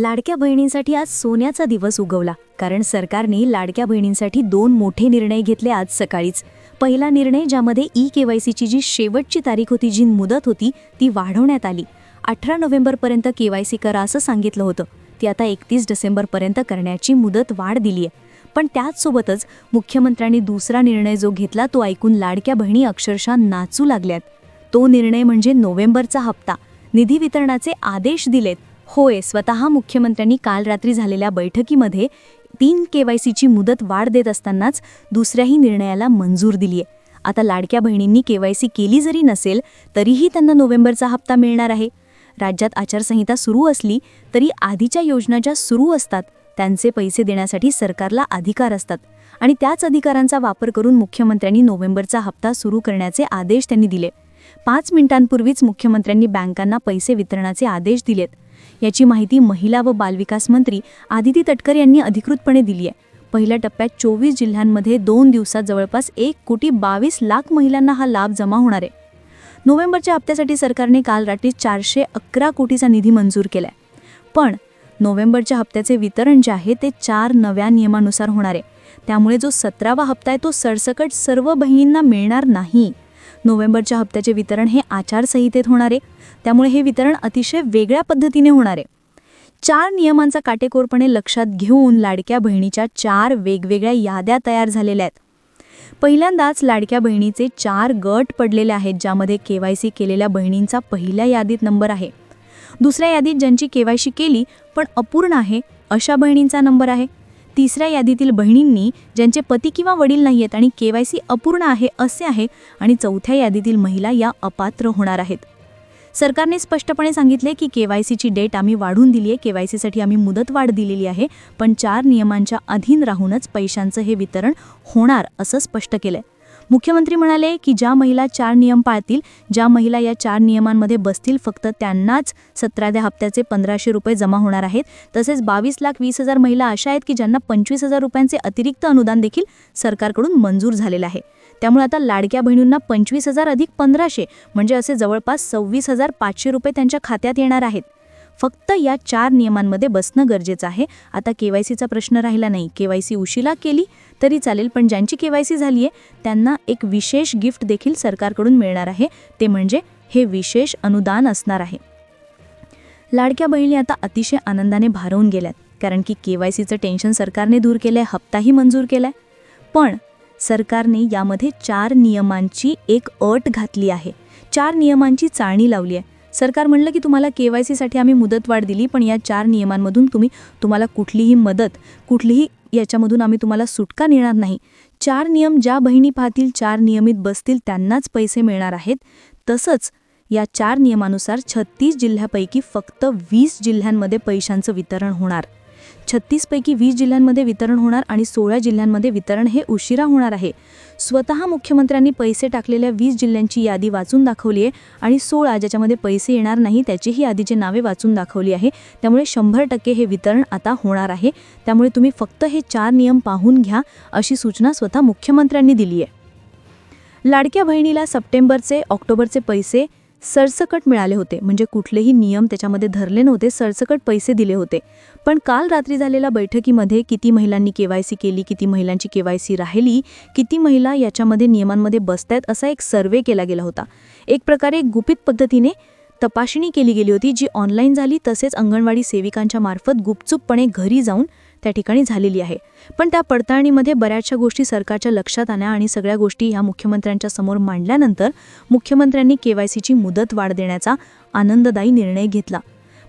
लाडक्या बहिणींसाठी आज सोन्याचा दिवस उगवला. कारण सरकारने लाडक्या बहिणींसाठी दोन मोठे निर्णय घेतले आज सकाळीच. पहिला निर्णय ज्यामध्ये ई केवायसीची जी शेवटची तारीख होती जी मुदत होती ती वाढवण्यात आली. अठरा नोव्हेंबरपर्यंत के वाय सी करा असं सांगितलं होतं. ती आता एकतीस डिसेंबरपर्यंत करण्याची मुदत वाढ दिली आहे पण त्याचसोबतच मुख्यमंत्र्यांनी दुसरा निर्णय जो घेतला तो ऐकून लाडक्या बहिणी अक्षरशः नाचू लागल्यात. तो निर्णय म्हणजे नोव्हेंबरचा हप्ता. निधी वितरणाचे आदेश दिलेत. होय स्वतः मुख्यमंत्र्यांनी काल रात्री झालेल्या बैठकीमध्ये तीन केवायसीची मुदत वाढ देत असतानाच दुसऱ्याही निर्णयाला मंजूर दिलीय. आता लाडक्या बहिणींनी केवायसी केली जरी नसेल तरीही त्यांना नोव्हेंबरचा हप्ता मिळणार आहे. राज्यात आचारसंहिता सुरू असली तरी आधीच्या योजना ज्या सुरू असतात त्यांचे पैसे देण्यासाठी सरकारला अधिकार असतात आणि त्याच अधिकारांचा वापर करून मुख्यमंत्र्यांनी नोव्हेंबरचा हप्ता सुरू करण्याचे आदेश त्यांनी दिले. पाच मिनिटांपूर्वीच मुख्यमंत्र्यांनी बँकांना पैसे वितरणाचे आदेश दिलेत. याची माहिती महिला व बालविकास मंत्री आदिती तटकर यांनी अधिकृतपणे दिली आहे. पहिल्या टप्प्यात चोवीस जिल्ह्यांमध्ये दोन दिवसात जवळपास एक कोटी बावीस लाख महिलांना हा लाभ जमा होणार आहे. नोव्हेंबरच्या हप्त्यासाठी सरकारने काल रात्री चारशे अकरा कोटीचा निधी मंजूर केलाय. पण नोव्हेंबरच्या हप्त्याचे वितरण जे आहे ते चार नव्या नियमानुसार होणार आहे. त्यामुळे जो सतरावा हप्ता आहे तो सरसकट सर्व बहिणींना मिळणार नाही. नोव्हेंबरच्या हप्त्याचे वितरण हे आचारसंहितेत होणार आहे. त्यामुळे हे वितरण अतिशय वेगळ्या पद्धतीने होणार आहे. चार नियमांचा काटेकोरपणे लक्षात घेऊन लाडक्या बहिणीच्या चार वेगवेगळ्या याद्या तयार झालेल्या आहेत. पहिल्यांदाच लाडक्या बहिणीचे चार गट पडलेले आहेत ज्यामध्ये केवायसी केलेल्या बहिणींचा पहिल्या यादीत नंबर आहे. दुसऱ्या यादीत ज्यांची केवायसी केली पण अपूर्ण आहे अशा बहिणींचा नंबर आहे. तिसऱ्या यादीतील बहिणींनी ज्यांचे पती किंवा वडील नाही आहेत आणि के वाय सी अपूर्ण आहे असे आहे आणि चौथ्या यादीतील महिला या अपात्र होणार आहेत. सरकारने स्पष्टपणे सांगितले की के वाय सीची डेट आम्ही वाढून दिली आहे के वाय सीसाठी आम्ही मुदत वाढ दिलेली आहे पण चार नियमांच्या अधीन राहूनच पैशांचं हे वितरण होणार असं स्पष्ट केलं आहे मुख्यमंत्री म्हणाले की ज्या महिला चार नियम पाळतील ज्या महिला या चार नियमांमध्ये बसतील फक्त त्यांनाच सतराव्या हप्त्याचे पंधराशे रुपये जमा होणार आहेत. तसेच बावीस लाख वीस हजार महिला अशा आहेत की ज्यांना पंचवीस हजार रुपयांचे अतिरिक्त अनुदान देखील सरकारकडून मंजूर झालेलं आहे. त्यामुळे आता लाडक्या बहिणींना पंचवीस हजार अधिक पंधराशे म्हणजे असे जवळपास सव्वीस हजार पाचशे रुपये त्यांच्या खात्यात येणार आहेत. फक्त या चार नियमांमध्ये बसणं गरजेचं आहे. आता केवायसीचा प्रश्न राहिला नाही. केवायसी उशिरा केली तरी चालेल पण ज्यांची केवायसी झाली आहे त्यांना एक विशेष गिफ्ट देखील सरकारकडून मिळणार आहे. ते म्हणजे हे विशेष अनुदान असणार आहे. लाडक्या बहिणी आता अतिशय आनंदाने भारवून गेल्यात कारण की के वाय सीचं टेन्शन सरकारने दूर केलं आहे हप्ताही मंजूर केलाय. पण सरकारने यामध्ये चार नियमांची एक अट घातली आहे. चार नियमांची चाळणी लावली आहे. सरकार म्हणलं की तुम्हाला के वाय सीसाठी आम्ही मुदतवाढ दिली पण या चार नियमांमधून तुम्ही तुम्हाला कुठलीही मदत कुठलीही याच्यामधून आम्ही तुम्हाला सुटका नेणार नाही. चार नियम ज्या बहिणी पाहतील चार नियमित बसतील त्यांनाच पैसे मिळणार आहेत. तसंच या चार नियमानुसार छत्तीस जिल्ह्यापैकी फक्त वीस जिल्ह्यांमध्ये पैशांचं वितरण होणार. छत्तीसपैकी वीस जिल्ह्यांमध्ये वितरण होणार आणि सोळा जिल्ह्यांमध्ये वितरण हे उशिरा होणार आहे. स्वतः मुख्यमंत्र्यांनी पैसे टाकलेल्या वीस जिल्ह्यांची यादी वाचून दाखवली आहे आणि सोळा ज्याच्यामध्ये पैसे येणार नाही त्याचीही यादीची नावे वाचून दाखवली आहे. त्यामुळे शंभर टक्के हे वितरण आता होणार आहे. त्यामुळे तुम्ही फक्त हे चार नियम पाहून घ्या अशी सूचना स्वतः मुख्यमंत्र्यांनी दिली आहे. लाडक्या बहिणीला सप्टेंबरचे ऑक्टोबरचे पैसे सरसकट मिळाले होते. म्हणजे कुठलेही नियम त्याच्यामध्ये धरले नव्हते. सरसकट पैसे दिले होते. पण काल रात्री झालेल्या बैठकीमध्ये किती महिलांनी केवायसी केली किती महिलांची केवायसी राहिली किती महिला याच्यामध्ये नियमांमध्ये बसतायत असा एक सर्वे केला गेला होता. एक प्रकारे गुपित पद्धतीने तपासणी केली गेली होती जी ऑनलाईन झाली. तसेच अंगणवाडी सेविकांच्या मार्फत गुपचूपपणे घरी जाऊन त्या ठिकाणी झालेली आहे. पण त्या पडताळणीमध्ये बऱ्याचशा गोष्टी सरकारच्या लक्षात आल्या आणि सगळ्या गोष्टी ह्या मुख्यमंत्र्यांच्या समोर मांडल्यानंतर मुख्यमंत्र्यांनी केवायसीची मुदत वाढ देण्याचा आनंददायी निर्णय घेतला.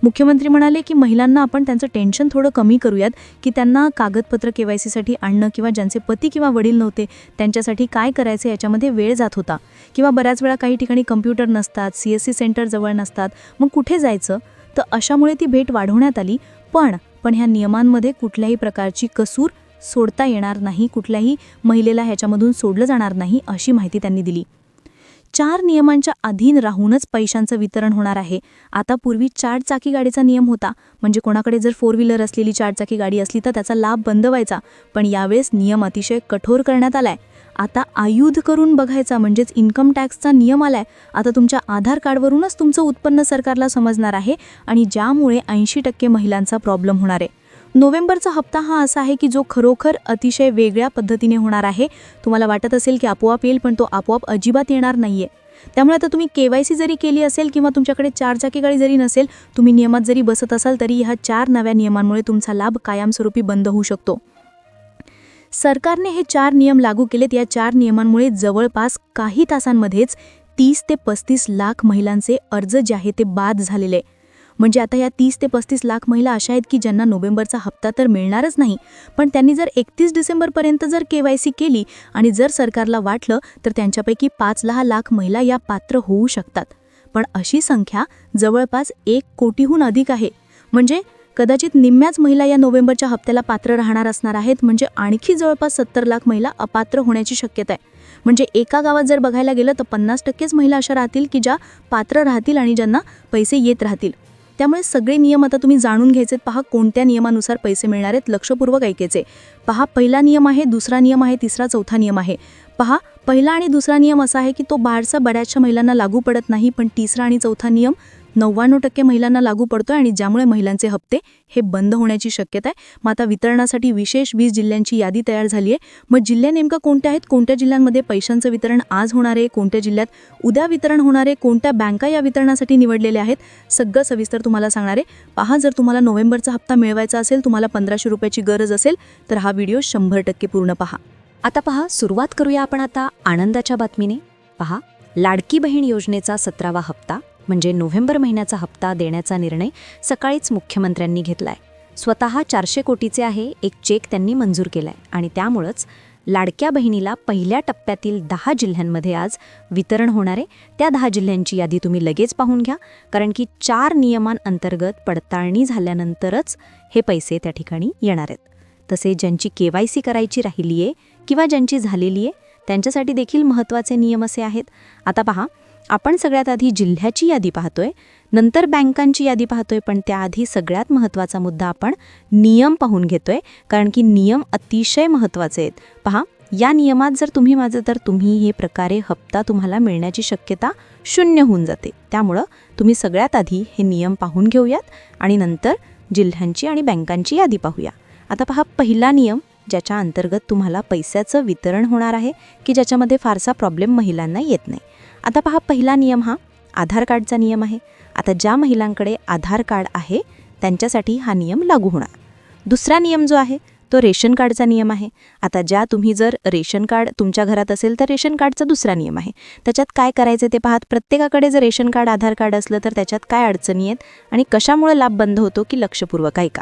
मुख्यमंत्री म्हणाले की महिलांना आपण त्यांचं टेन्शन थोडं कमी करूयात की त्यांना कागदपत्र के वाय सीसाठी आणणं किंवा ज्यांचे पती किंवा वडील नव्हते त्यांच्यासाठी काय करायचं याच्यामध्ये वेळ जात होता. किंवा बऱ्याच वेळा काही ठिकाणी कम्प्युटर नसतात सी एस सी सेंटर जवळ नसतात मग कुठे जायचं? तर अशामुळे ती भेट वाढवण्यात आली. पण पण ह्या नियमांमध्ये कुठल्याही प्रकारची कसूर सोडता येणार नाही कुठल्याही महिलेला ह्याच्यामधून सोडलं जाणार नाही अशी माहिती त्यांनी दिली. चार नियमांच्या अधीन राहूनच पैशांचं वितरण होणार आहे. आता पूर्वी चार चाकी गाडीचा नियम होता. म्हणजे कोणाकडे जर फोर व्हीलर असलेली चारचाकी गाडी असली तर त्याचा लाभ बंद व्हायचा. पण यावेळेस नियम अतिशय कठोर करण्यात आलाय. आता आयुध करून बघायचा म्हणजेच इन्कम टॅक्सचा नियम आलाय. आता तुमच्या आधार कार्डवरूनच तुमचं उत्पन्न सरकारला समजणार आहे आणि ज्यामुळे ऐंशी टक्के महिलांचा प्रॉब्लेम होणार आहे. नोव्हेंबरचा हप्ता हा असा आहे की जो खरोखर अतिशय वेगळ्या पद्धतीने होणार आहे. तुम्हाला वाटत असेल की आपोआप येईल पण तो आपोआप अजिबात येणार नाहीये. त्यामुळे आता तुम्ही के वाय सी जरी केली असेल किंवा तुमच्याकडे चार चाकी गाडी जरी नसेल तुम्ही नियमात जरी बसत असाल तरी ह्या चार नव्या नियमांमुळे तुमचा लाभ कायमस्वरूपी बंद होऊ शकतो. सरकारने हे चार नियम लागू केलेत. या चार नियमांमुळे जवळपास काही तासांमध्येच तीस ते पस्तीस लाख महिलांचे अर्ज जे आहे ते बाद झालेले. म्हणजे आता या तीस ते पस्तीस लाख महिला अशा आहेत की ज्यांना नोव्हेंबरचा हप्ता तर मिळणारच नाही पण त्यांनी जर एकतीस डिसेंबरपर्यंत जर के वाय सी केली आणि जर सरकारला वाटलं तर त्यांच्यापैकी पाच दहा लाख महिला या पात्र होऊ शकतात. पण अशी संख्या जवळपास एक कोटीहून अधिक आहे. म्हणजे कदाचित निम्म्याच महिला या नोव्हेंबरच्या हप्त्याला पात्र राहणार असणार आहेत म्हणजे आणखी जवळपास सत्तर लाख महिला अपात्र होण्याची शक्यता आहे. म्हणजे एका गावात जर बघायला गेलं तर पन्नास टक्केच महिला अशा राहतील की ज्या पात्र राहतील आणि ज्यांना पैसे येत राहतील. त्यामुळे सगळे नियम आता तुम्ही जाणून घ्यायचे पहा कोणत्या नियमानुसार पैसे मिळणार आहेत. लक्षपूर्वक ऐकायचे पहा पहिला नियम आहे दुसरा नियम आहे तिसरा चौथा नियम आहे. पहा पहिला आणि दुसरा नियम असा आहे की तो बाहेरचा बऱ्याचशा महिलांना लागू पडत नाही पण तिसरा आणि चौथा नियम नव्याण्णव टक्के महिलांना लागू पडतोय आणि ज्यामुळे महिलांचे हप्ते हे बंद होण्याची शक्यता आहे. मग आता वितरणासाठी विशेष वीस जिल्ह्यांची यादी तयार झाली आहे. मग जिल्हे नेमका कोणत्या आहेत? कोणत्या जिल्ह्यांमध्ये पैशांचं वितरण आज होणार आहे? कोणत्या जिल्ह्यात उद्या वितरण होणार आहे? कोणत्या बँका या वितरणासाठी निवडलेल्या आहेत? सगळं सविस्तर तुम्हाला सांगणार आहे. पहा जर तुम्हाला नोव्हेंबरचा हप्ता मिळवायचा असेल तुम्हाला पंधराशे रुपयाची गरज असेल तर हा व्हिडिओ शंभर टक्के पूर्ण पहा. आता पहा सुरुवात करूया आपण आता आनंदाच्या बातमीने. पहा लाडकी बहीण योजनेचा सतरावा हप्ता म्हणजे नोव्हेंबर महिन्याचा हप्ता देण्याचा निर्णय सकाळीच मुख्यमंत्र्यांनी घेतलाय. स्वतः चारशे कोटीचे आहे एक चेक त्यांनी मंजूर केलाय. आणि त्यामुळंच लाडक्या बहिणीला पहिल्या टप्प्यातील दहा जिल्ह्यांमध्ये आज वितरण होणार आहे. त्या दहा जिल्ह्यांची यादी तुम्ही लगेच पाहून घ्या. कारण की चार नियमांअंतर्गत पडताळणी झाल्यानंतरच हे पैसे त्या ठिकाणी येणार आहेत. तसे ज्यांची के वाय सी करायची राहिली आहे किंवा ज्यांची झालेली आहे त्यांच्यासाठी देखील महत्त्वाचे नियम असे आहेत. आता पहा आपण सगळ्यात आधी जिल्ह्याची यादी पाहतोय नंतर बँकांची यादी पाहतोय पण त्याआधी सगळ्यात महत्त्वाचा मुद्दा आपण नियम पाहून घेतोय कारण की नियम अतिशय महत्त्वाचे आहेत. पहा या नियमात जर तुम्ही माझं तर तुम्ही हे प्रकारे हप्ता तुम्हाला मिळण्याची शक्यता शून्य होऊन जाते. त्यामुळं तुम्ही सगळ्यात आधी हे नियम पाहून घेऊयात आणि नंतर जिल्ह्यांची आणि बँकांची यादी पाहूया. आता पहा पहिला नियम ज्याच्या अंतर्गत तुम्हाला पैशाचं वितरण होणार आहे की ज्याच्यामध्ये फारसा प्रॉब्लेम महिलांना येत नाही. आता पहा पहिला नियम हा. आधार कार्डचा नियम आहे. आता ज्या महिलांकडे आधार कार्ड आहे त्यांच्यासाठी हा नियम लागू होणार. दुसरा नियम जो आहे तो रेशन कार्डचा नियम आहे. आता ज्या तुम्ही जर रेशन कार्ड तुमच्या घरात असेल तर रेशन कार्डचा दुसरा नियम आहे. त्याच्यात काय करायचं ते पाहत प्रत्येकाकडे जर रेशन कार्ड आधार कार्ड असलं तर त्याच्यात काय अडचणी आहेत आणि कशामुळे लाभ बंद होतो की लक्षपूर्वक ऐका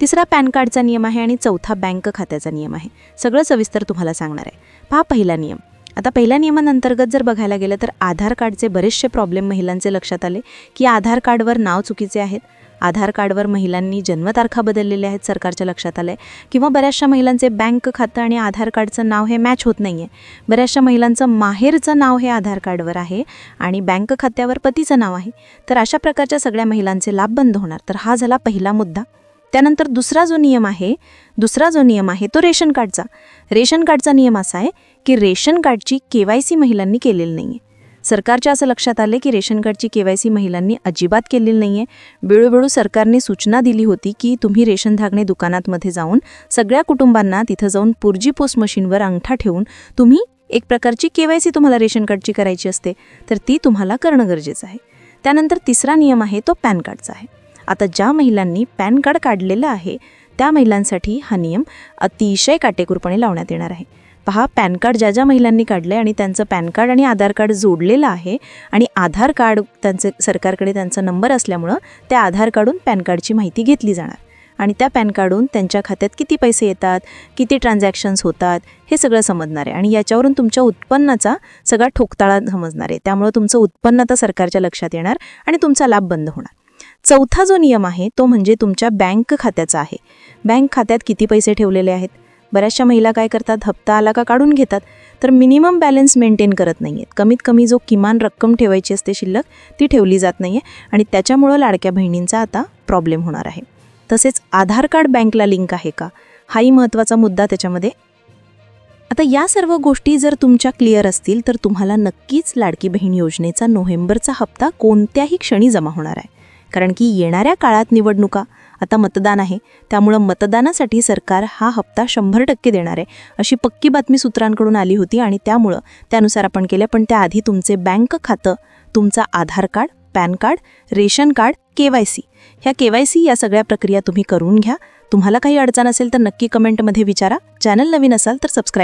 तिसरा पॅन कार्डचा नियम आहे आणि चौथा बँक खात्याचा नियम आहे. सगळं सविस्तर तुम्हाला सांगणार आहे. पहा पहिला नियम. आता पहिल्या नियमांअंतर्गत जर बघायला गेलं तर आधार कार्डचे बरेचसे प्रॉब्लेम महिलांचे लक्षात आले की आधार कार्डवर नाव चुकीचे आहेत. आधार कार्डवर महिलांनी जन्मतारखा बदललेल्या आहेत सरकारच्या लक्षात आलं आहे किंवा बऱ्याचशा महिलांचे बँक खातं आणि आधार कार्डचं नाव हे मॅच होत नाही आहे बऱ्याचशा महिलांचं माहेरचं नाव हे आधार कार्डवर आहे आणि बँक खात्यावर पतीचं नाव आहे. तर अशा प्रकारच्या सगळ्या महिलांचे लाभ बंद होणार. तर हा झाला पहिला मुद्दा. त्यानंतर दुसरा जो नियम आहे दुसरा जो नियम आहे तो रेशन कार्डचा. रेशन कार्डचा नियम असा आहे की रेशन कार्डची के वाय सी महिलांनी केलेली नाही आहे सरकारच्या असं लक्षात आले की रेशन कार्डची के वाय सी महिलांनी अजिबात केलेली नाही आहे वेळोवेळू सरकारने सूचना दिली होती की तुम्ही रेशन धागणे दुकानातमध्ये जाऊन सगळ्या कुटुंबांना तिथं जाऊन पुरजी पोस्ट मशीनवर अंगठा ठेवून तुम्ही एक प्रकारची के वाय सी तुम्हाला रेशन कार्डची करायची असते तर ती तुम्हाला करणं गरजेचं आहे. त्यानंतर तिसरा नियम आहे तो पॅन कार्डचा आहे. आता ज्या महिलांनी पॅन कार्ड काढलेलं आहे त्या महिलांसाठी हा नियम अतिशय काटेकोरपणे लावण्यात येणार आहे. पहा पॅन कार्ड ज्या ज्या महिलांनी काढलं आहे आणि त्यांचं पॅन कार्ड आणि आधार कार्ड जोडलेलं आहे आणि आधार कार्ड त्यांचे सरकारकडे त्यांचा नंबर असल्यामुळं त्या आधार कार्डून पॅन कार्डची माहिती घेतली जाणार. आणि त्या पॅन कार्डून त्यांच्या खात्यात किती पैसे येतात किती ट्रान्झॅक्शन्स होतात हे सगळं समजणार आहे. आणि याच्यावरून तुमच्या उत्पन्नाचा सगळा ठोकताळा समजणार आहे. त्यामुळं तुमचं उत्पन्न आता सरकारच्या लक्षात येणार आणि तुमचा लाभ बंद होणार. चौथा जो नियम आहे तो म्हणजे तुमच्या बँक खात्याचा आहे. बँक खात्यात किती पैसे ठेवलेले आहेत? बऱ्याचशा महिला काय करतात हप्ता आला का काढून घेतात. तर मिनिमम बॅलन्स मेंटेन करत नाही आहेत कमीत कमी जो किमान रक्कम ठेवायची असते शिल्लक ती ठेवली जात नाही आहे आणि त्याच्यामुळं लाडक्या बहिणींचा आता प्रॉब्लेम होणार आहे. तसेच आधार कार्ड बँकला लिंक आहे का? हाही महत्त्वाचा मुद्दा त्याच्यामध्ये. आता या सर्व गोष्टी जर तुमच्या क्लिअर असतील तर तुम्हाला नक्कीच लाडकी बहीण योजनेचा नोव्हेंबरचा हप्ता कोणत्याही क्षणी जमा होणार आहे. कारण की येणाऱ्या काळात निवडणुका आता मतदान आहे. त्यामुळं मतदानासाठी सरकार हा हप्ता शंभर टक्के देणार आहे. अशी पक्की बातमी सूत्रांकडून आली होती आणि त्यामुळं त्यानुसार आपण केलं पण त्याआधी तुमचे बँक खातं तुमचा Aadhaar card PAN card ration card K Y C. ह्या के वाय सी या सगळ्या प्रक्रिया तुम्ही करून घ्या. तुम्हाला काही अडचण असेल तर नक्की कमेंटमध्ये विचारा. चॅनल नवीन असाल तर सबस्क्राईब